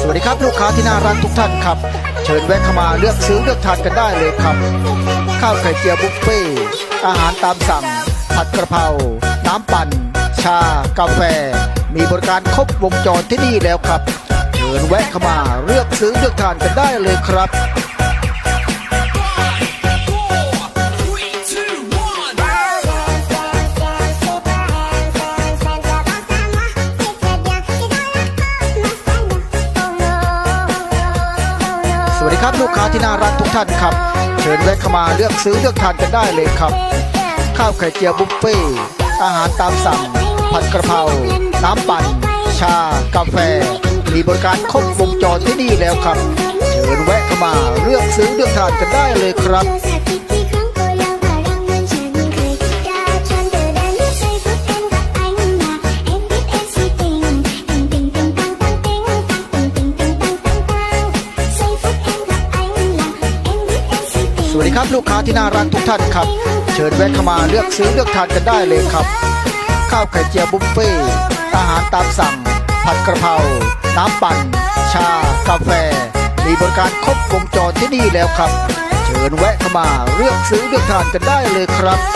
สวัสดีครับลูกค้าที่น่ารักทุกท่านครับ เชิญแวะเข้ามาเลือกซื้อเลือกทานกันได้เลยครับ ข้าวไข่เจียวบุฟเฟ่อาหารตามสั่ง ผัดกระเพราน้ำปั่น ชา กาแฟ มีบริการครบวงจรที่นี่แล้วครับ เชิญแวะเข้ามาเลือกซื้อเลือกทานกันได้เลยครับ ดีครับลูกค้าที่น่ารักทุกท่านครับ เชิญแวะเข้ามาเลือกซื้อเลือกทานกันได้เลยครับ ข้าวไข่เจียวบุฟเฟ่อาหารตามสั่ง ผัดกระเพราน้ำปั่น ชา กาแฟ มีบริการครบวงจรที่นี่แล้วครับ เชิญแวะเข้ามาเลือกซื้อเลือกทานกันได้เลยครับ วัสดีครับลูกค้าที่น่ารักทุกท่านครับ เชิญแวะเข้ามาเลือกซื้อเลือกทานกันได้เลยครับ ข้าวไข่เจียวบุฟเฟ่ต์อาหารตามสั่ง ผัดกระเพราน้ำปั่น ชา กาแฟ มีบริการครบวงจรที่นี่แล้วครับ เชิญแวะเข้ามาเลือกซื้อเลือกทานกันได้เลยครับ